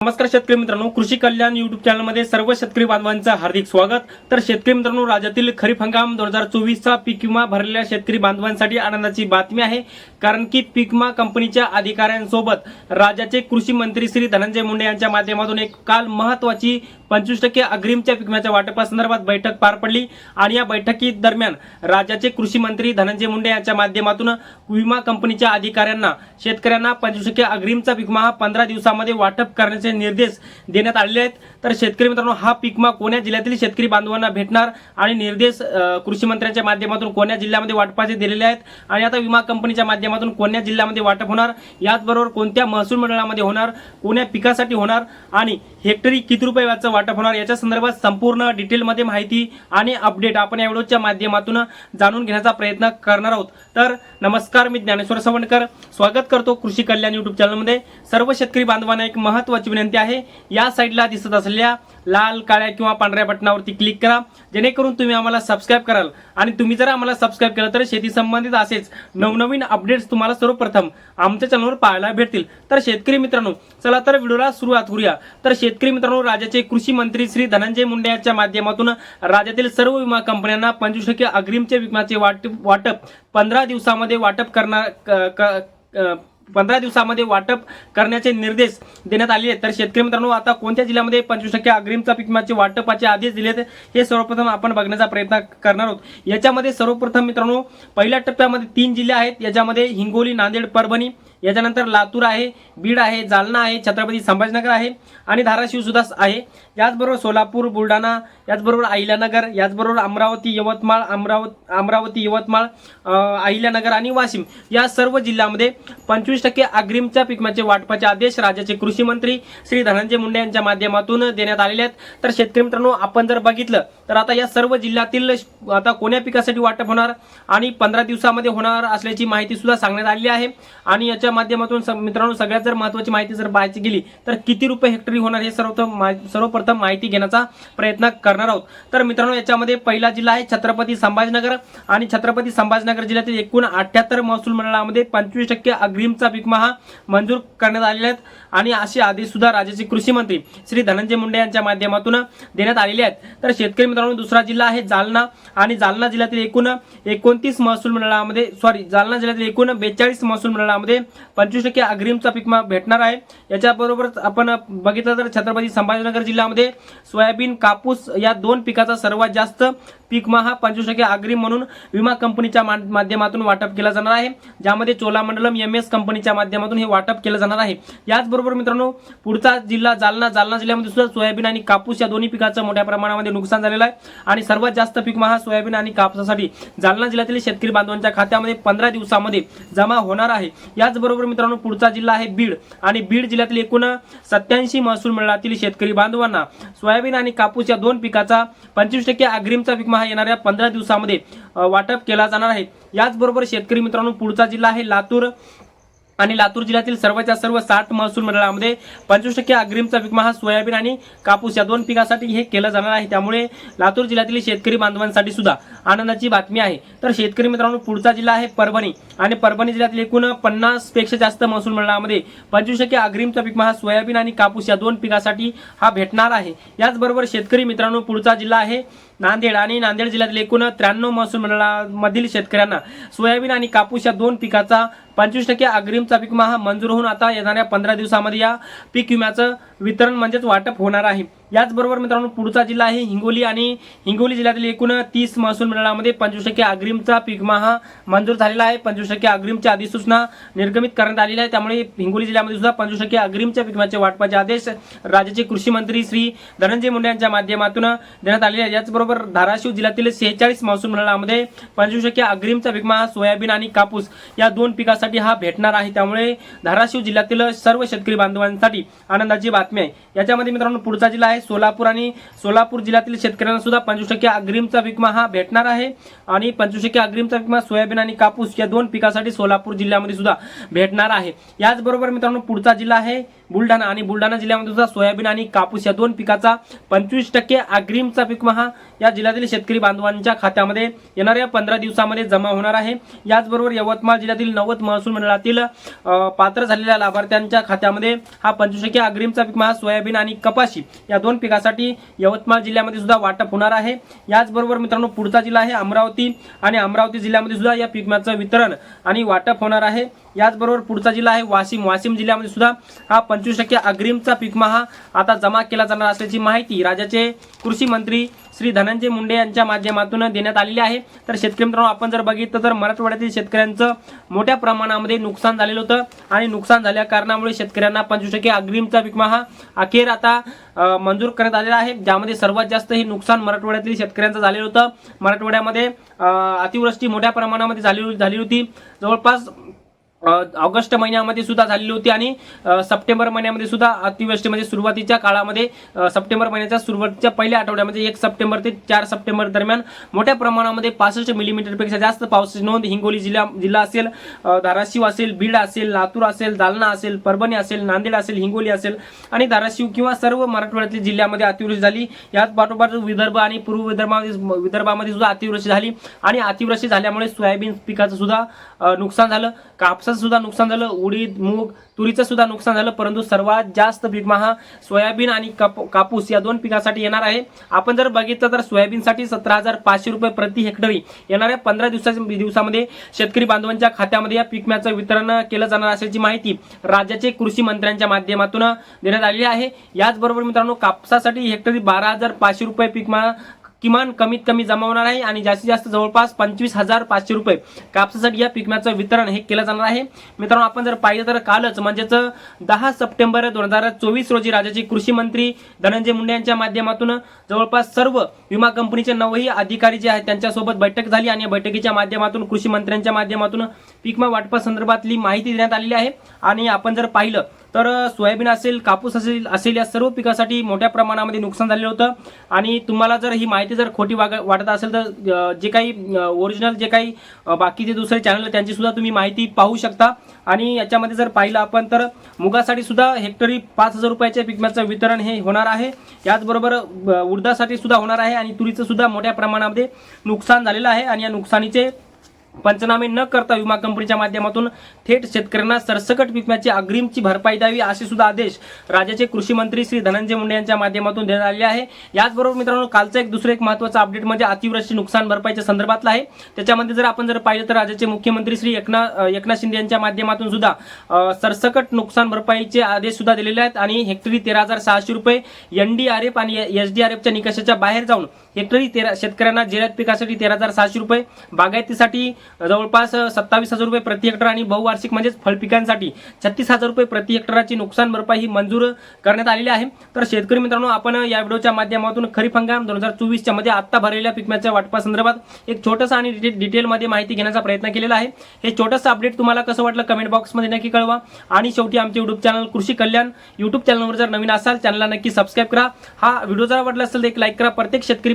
नमस्कार शेतकरी मित्रांनो कृषी कल्याण युट्यूब चॅनलमध्ये सर्व शेतकरी बांधवांचं हार्दिक स्वागत. तर शेतकरी मित्रांनो राज्यातील खरीप हंगाम दोन हजार चोवीसचा पीक विमा भरलेल्या शेतकरी बांधवांसाठी आनंदाची बातमी आहे. कारण की पीक विमा कंपनीच्या अधिकाऱ्यांसोबत राज्याचे कृषी मंत्री श्री धनंजय मुंडे यांच्या माध्यमातून एक काल महत्वाची पंचवीस टक्के अग्रिमच्या पिकम्याच्या वाटपासंदर्भात बैठक पार पडली. आणि या बैठकी दरम्यान राज्याचे कृषी मंत्री धनंजय मुंडे यांच्या माध्यमातून विमा कंपनीच्या अधिकाऱ्यांना शेतकऱ्यांना पंचवीस टक्के अग्रिमचा पिकमा हा पंधरा दिवसामध्ये वाटप करण्याचे निर्देश देण्यात आलेले आहेत. तर शेतकरी मित्रांनो हा पिकमा कोण्या जिल्ह्यातील शेतकरी बांधवांना भेटणार? आणि निर्देश कृषी मंत्र्यांच्या माध्यमातून कोण्या जिल्ह्यामध्ये वाटपाचे दिलेले आहेत? आणि आता विमा कंपनीच्या माध्यमातून कोण्या जिल्ह्यामध्ये वाटप होणार? याचबरोबर कोणत्या महसूल मंडळामध्ये होणार? कोण्या पिकासाठी होणार? आणि हेक्टरी किती रुपये याचं वाटप होणार? याच्या संदर्भात संपूर्ण डिटेलमध्ये माहिती आणि अपडेट आपण या व्हिडिओच्या माध्यमातून जाणून घेण्याचा प्रयत्न करणार आहोत. तर नमस्कार मी ज्ञानेश्वर सवणकर स्वागत करतो कृषी कल्याण युट्यूब चॅनलमध्ये सर्व शेतकरी बांधवांना एक महत्वाची विनंती आहे. या साईडला दिसत असलेल्या लाल काळ्या किंवा पांढऱ्या बटनावरती क्लिक करा. जेणेकरून तुम्ही आम्हाला सबस्क्राईब कराल. आणि तुम्ही जर आम्हाला सबस्क्राईब केलं तर शेती संबंधित असेच नवनवीन अपडेट्स तुम्हाला सर्वप्रथम आमच्या चॅनलवर पाहायला भेटतील. तर शेतकरी मित्रांनो चला तर व्हिडिओला सुरुवात करूया. तर शेतकरी मित्रांनो राज्याचे कृषी मंत्री श्री धनंजय मुंडे यांच्या माध्यमातून राज्यातील सर्व विमा कंपन्यांना पंचवीस टक्के अग्रिमचे विम्याचे वाटप वाटप पंधरा दिवसामध्ये वाटप करणार पंधरा दिवसामध्ये वाटप करण्याचे निर्देश देण्यात आले आहेत. तर शेतकरी मित्रांनो आता कोणत्या जिल्ह्यामध्ये पंचवीस टक्के अग्रिमचा पीक विम्याचे वाटपाचे आदेश दिलेत हे सर्वप्रथम आपण बघण्याचा प्रयत्न करणार आहोत. याच्यामध्ये सर्वप्रथम मित्रांनो पहिल्या टप्प्यामध्ये तीन जिल्हे आहेत. याच्यामध्ये हिंगोली नांदेड परभणी याच्यानंतर लातूर आहे बीड आहे जालना आहे छत्रपती संभाजीनगर आहे आणि धाराशिवसुद्धा आहे. याचबरोबर सोलापूर बुलढाणा याचबरोबर अहिल्यानगर याचबरोबर अमरावती यवतमाळ अमरावती अमरावती यवतमाळ अहिल्यानगर आणि वाशिम या सर्व जिल्ह्यामध्ये पंचवीस टक्के अग्रिमच्या पिकमाचे म्हणजे वाटपाचे आदेश राज्याचे कृषी मंत्री श्री धनंजय मुंडे यांच्या माध्यमातून देण्यात आलेले आहेत. तर शेतकरी मित्रांनो आपण जर बघितलं तर आता या सर्व जिल्ह्यातील आता कोण्या पिकासाठी वाटप होणार आणि पंधरा दिवसामध्ये होणार असल्याची माहिती सुद्धा सांगण्यात आलेली आहे. आणि याच्या माध्यमातून मित्रांनो सगळ्यात जर महत्वाची माहिती जर पाहायची गेली तर किती रुपये हेक्टरी होणार हे सर्व सर्वप्रथम माहिती घेण्याचा प्रयत्न करणार आहोत. तर मित्रांनो याच्यामध्ये पहिला जिल्हा आहे छत्रपती संभाजीनगर आणि छत्रपती संभाजीनगर जिल्ह्यातील एकूण अठ्याहत्तर महसूल मंडळामध्ये पंचवीस टक्के अग्रिमचा विकमा हा मंजूर करण्यात आलेला आहेत. आणि असे आदेश सुद्धा राज्याचे कृषी मंत्री श्री धनंजय मुंडे यांच्या माध्यमातून देण्यात आलेले आहेत. तर शेतकरी मित्रांनो दुसरा जिल्हा आहे जालना आणि जालना जिल्ह्यातील एकूण एकोणतीस महसूल मंडळामध्ये सॉरी जालना जिल्ह्यातील एकूण बेचाळीस महसूल मंडळामध्ये पंचवीस टक्के अग्रिमचा पीक भेटणार आहे. याच्याबरोबरच आपण बघितलं तर छत्रपती संभाजीनगर जिल्ह्यामध्ये सोयाबीन कापूस या दोन पिकाचा सर्वात जास्त पीक हा पंचवीस टक्के अग्रिम म्हणून विमा कंपनीच्या माध्यमातून वाटप केला जाणार आहे. ज्यामध्ये चोलामंडलम एम एस कंपनीच्या माध्यमातून हे वाटप केलं जाणार आहे. याचबरोबर मित्रांनो पुढचा जिल्हा जालना जालना जिल्ह्यामध्ये सुद्धा सोयाबीन आणि कापूस या दोन्ही पिकाचं मोठ्या प्रमाणामध्ये नुकसान झालेलं आहे. आणि सर्वात जास्त पीक विमा हा सोयाबीन आणि कापसासाठी जालना जिल्ह्यातील शेतकरी बांधवांच्या खात्यामध्ये पंधरा दिवसामध्ये जमा होणार आहे. याचबरोबर मित्रांनो पुढचा जिल्हा आहे बीड. आणि बीड जिल्ह्यातील एकूण सत्याऐंशी महसूल मंडळातील शेतकरी बांधवांना सोयाबीन आणि कापूस या दोन पिकाचा पंचवीस टक्के अग्रिमचा पीक विमा हा येणाऱ्या पंधरा दिवसामध्ये वाटप केला जाणार आहे. याचबरोबर शेतकरी मित्रांनो पुढचा जिल्हा आहे लातूर. आणि लातूर जिल्ह्यातील सर्वच्या सर्व साठ महसूल मंडळामध्ये पंचवीस टक्के अग्रिमचा पीक विमा हा सोयाबीन आणि कापूस या दोन पिकासाठी हे केलं जाणार आहे. त्यामुळे लातूर जिल्ह्यातील शेतकरी बांधवांसाठी सुद्धा आनंदाची बातमी आहे. तर शेतकरी मित्रांनो पुढचा जिल्हा आहे परभणी. आणि परभणी जिल्ह्यातील एकूण पन्नासपेक्षा जास्त महसूल मंडळामध्ये पंचवीस टक्के अग्रिमचा पीक विमा हा सोयाबीन आणि कापूस या दोन पिकासाठी हा भेटणार आहे. याचबरोबर शेतकरी मित्रांनो पुढचा जिल्हा आहे नांदेड आणि नांदेड जिल्ह्यातील एकूण त्र्याण्णव महसूल मंडळामधील शेतकऱ्यांना सोयाबीन आणि कापूस या दोन पिकाचा पंचवीस टक्के अग्रिमचा पीक विमा हा मंजूर होऊन आता येणाऱ्या पंधरा दिवसामध्ये या पीक विम्याचं वितरण म्हणजेच वाटप होणार आहे. याचबरोबर मित्रांनो पुढचा जिल्हा आहे हिंगोली आणि हिंगोली जिल्ह्यातील एकूण तीस महसूल मंडळामध्ये पंचवीस टक्के अग्रिमचा पिकमा हा मंजूर झालेला आहे. पंचवीस टक्के अग्रिमची अधिसूचना निर्गमित करण्यात आलेली आहे. त्यामुळे हिंगोली जिल्ह्यामध्ये सुद्धा पंचवीस टक्के अग्रिमच्या पिकमाचे वाटपाचे आदेश राज्याचे कृषी मंत्री श्री धनंजय मुंडे यांच्या माध्यमातून देण्यात आलेले आहे याचबरोबर धाराशिव जिल्ह्यातील सेहेचाळीस महसूल मंडळामध्ये पंचवीस टक्के अग्रिमचा पिकमा हा सोयाबीन आणि कापूस या दोन पिकासाठी हा भेटणार आहे. त्यामुळे धाराशिव जिल्ह्यातील सर्व शेतकरी बांधवांसाठी आनंदाची बातमी आहे. याच्यामध्ये मित्रांनो पुढचा जिल्हा आहे आहे. सोलापूर आणि सोलापूर जिल्ह्यातील शेतकऱ्यांना सुद्धा पंचवीस टक्के अग्रिमचा विकमा हा भेटणार आहे. आणि पंचवीस टक्के अग्रिमचा विकमा सोयाबीन आणि कापूस या दोन पिकासाठी सोलापूर जिल्ह्यामध्ये सुद्धा भेटणार आहे. याचबरोबर मित्रांनो पुढचा जिल्हा आहे बुलढाणा. आणि बुलढाणा जिल्ह्यामध्ये सुद्धा सोयाबीन आणि कापूस या दोन पिकाचा पंचवीस टक्के अग्रिमचा विमा हा या जिल्ह्यातील शेतकरी बांधवांच्या खात्यामध्ये येणाऱ्या पंधरा दिवसामध्ये जमा होणार आहे. याचबरोबर यवतमाळ जिल्ह्यातील नवद महसूल मंडळातील पात्र झालेल्या लाभार्थ्यांच्या खात्यामध्ये हा पंचवीस टक्के अग्रिमचा विमा हा सोयाबीन आणि कपाशी या दोन पिकासाठी यवतमाळ जिल्ह्यामध्ये सुद्धा वाटप होणार आहे. याचबरोबर मित्रांनो पुढचा जिल्हा आहे अमरावती आणि अमरावती जिल्ह्यामध्ये सुद्धा या पिकम्याचं वितरण आणि वाटप होणार आहे. याचबरोबर पुढचा जिल्हा आहे वाशिम. वाशिम जिल्ह्यामध्ये सुद्धा हा पंचवीस टक्के अग्रिमचा पीकमा हा आता जमा केला जाणार असल्याची माहिती राज्याचे कृषी मंत्री श्री धनंजय मुंडे यांच्या माध्यमातून देण्यात आलेली आहे. तर शेतकरी मित्रांनो आपण जर बघितलं तर मराठवाड्यातील शेतकऱ्यांचं मोठ्या प्रमाणामध्ये नुकसान झालेलं होतं आणि नुकसान झाल्या कारणामुळे शेतकऱ्यांना पंचवीस टक्के अग्रिमचा पिकमा हा अखेर आता मंजूर करण्यात आलेला आहे. ज्यामध्ये सर्वात जास्त हे नुकसान मराठवाड्यातील शेतकऱ्यांचं झालेलं होतं. मराठवाड्यामध्ये अतिवृष्टी मोठ्या प्रमाणामध्ये झाली झाली होती. जवळपास ऑगस्ट महिन्यामध्ये सुद्धा झालेली होती आणि सप्टेंबर महिन्यामध्ये सुद्धा अतिवृष्टी म्हणजे सुरुवातीच्या काळामध्ये सप्टेंबर महिन्याच्या सुरुवातीच्या पहिल्या आठवड्यामध्ये एक सप्टेंबर ते चार सप्टेंबर दरम्यान मोठ्या प्रमाणामध्ये पासष्ट मिलीमीटरपेक्षा जास्त पावसाची नोंद हिंगोली जिल्हा जिल्हा असेल धाराशिव असेल बीड असेल लातूर असेल दालना असेल परभणी असेल नांदेड असेल हिंगोली असेल आणि धाराशिव किंवा सर्व मराठवाड्यातील जिल्ह्यामध्ये अतिवृष्टी झाली. याच पाठोपाठ विदर्भ आणि पूर्व विदर्भामध्ये विदर्भामध्ये सुद्धा अतिवृष्टी झाली आणि अतिवृष्टी झाल्यामुळे सोयाबीन पिकाचं सुद्धा नुकसान झालं. कापसाचं सुद्धा नुकसान झालं उडीद मूग तुरीचं सुद्धा नुकसान झालं परंतु सर्वात जास्त पीक हा सोयाबीन आणि काप- कापूस या दोन पिकासाठी येणार आहे. आपण जर बघितलं तर सोयाबीनसाठी सतरा हजार पाचशे रुपये प्रति हेक्टरी येणाऱ्या पंधरा दिवसाच्या दिवसामध्ये शेतकरी बांधवांच्या खात्यामध्ये या पिकम्याचं वितरण केलं जाणार असल्याची माहिती राज्याचे कृषी मंत्र्यांच्या माध्यमातून देण्यात आलेली आहे. याचबरोबर मित्रांनो कापसासाठी हेक्टरी बारा हजार पाचशे रुपये पीकमा किमान कमीत कमी जमावणार आहे आणि जास्तीत जास्त जवळपास पंचवीस हजार पाचशे रुपये कापसासाठी या पिकम्याचं वितरण हे केलं जाणार आहे. मित्रांनो आपण जर पाहिलं तर कालच म्हणजेच दहा सप्टेंबर दोन हजार चोवीस रोजी राज्याचे कृषी मंत्री धनंजय मुंडे यांच्या माध्यमातून जवळपास सर्व विमा कंपनीचे नवही अधिकारी जे आहेत त्यांच्यासोबत बैठक झाली आणि या बैठकीच्या माध्यमातून कृषी मंत्र्यांच्या माध्यमातून वाटपा संदर्भातली माहिती देण्यात आलेली आहे. आणि आपण जर पाहिलं तर सोयाबीन असेल कापूस असेल असेल या सर्व पिकासाठी मोठ्या प्रमाणामध्ये नुकसान झालेलं होतं. आणि तुम्हाला जर ही माहिती जर खोटी वाग वाटत असेल तर जे काही ओरिजिनल जे काही बाकीचे दुसरे चॅनल त्यांची सुद्धा तुम्ही माहिती पाहू शकता. आणि याच्यामध्ये जर पाहिलं आपण तर मुगासाठी सुद्धा हेक्टरी पाच हजार रुपयाच्या पिकम्याचं वितरण हे होणार आहे. याचबरोबर अ, उडदासाठी सुद्धा होणार आहे आणि तुरीचं सुद्धा मोठ्या प्रमाणामध्ये नुकसान झालेलं आहे. आणि या नुकसानीचे पंचनामे न करता विमा कंपनीच्या माध्यमातून थेट शेतकऱ्यांना सरसकट विम्याची अग्रिमची भरपाई द्यावी असे सुद्धा आदेश राज्याचे कृषी मंत्री श्री धनंजय मुंडे यांच्या माध्यमातून देण्यात आलेले आहे. याचबरोबर मित्रांनो कालचं एक दुसरं एक महत्वाचं अपडेट म्हणजे अतिवृष्टी नुकसान भरपाईच्या संदर्भातला आहे. त्याच्यामध्ये जर आपण जर पाहिलं तर राज्याचे मुख्यमंत्री श्री एकनाथ एकनाथ शिंदे यांच्या माध्यमातून सुद्धा सरसकट नुकसान भरपाईचे आदेश सुद्धा दिलेले आहेत आणि हेक्टरी तेरा हजार सहाशे रुपये एनडीआरएफ आणि एसडीआरएफच्या निकषाच्या बाहेर जाऊन हेक्टरी तेरा शेतकऱ्यांना जिल्ह्यात पिकासाठी तेरा हजार सहाशे रुपये बागायतीसाठी जवळपास सत्तावीस हजार रुपये प्रति हेक्टर आणि बहुवार्षिक म्हणजेच फळपिकांसाठी छत्तीस हजार रुपये प्रति हेक्टराची नुकसान भरपाई ही मंजूर करण्यात आलेली आहे. तर शेतकरी मित्रांनो आपण या व्हिडिओच्या माध्यमातून खरीप हंगाम दोन हजार चोवीसच्या मध्ये आत्ता भरलेल्या पिकम्याच्या वाटपासंदर्भात एक छोटंसं आणि डिटेलमध्ये माहिती घेण्याचा प्रयत्न केलेला आहे. हे छोटंसं अपडेट तुम्हाला कसं वाटलं कमेंट बॉक्समध्ये नक्की कळवा. आणि शेवटी आमचे युट्यूब चॅनल कृषी कल्याण युट्यूब चॅनलवर जर नवीन असाल चॅनलला नक्की सबस्क्राईब करा. हा व्हिडिओ जर आवडला असेल तर एक लाईक करा. प्रत्येक शेतकरी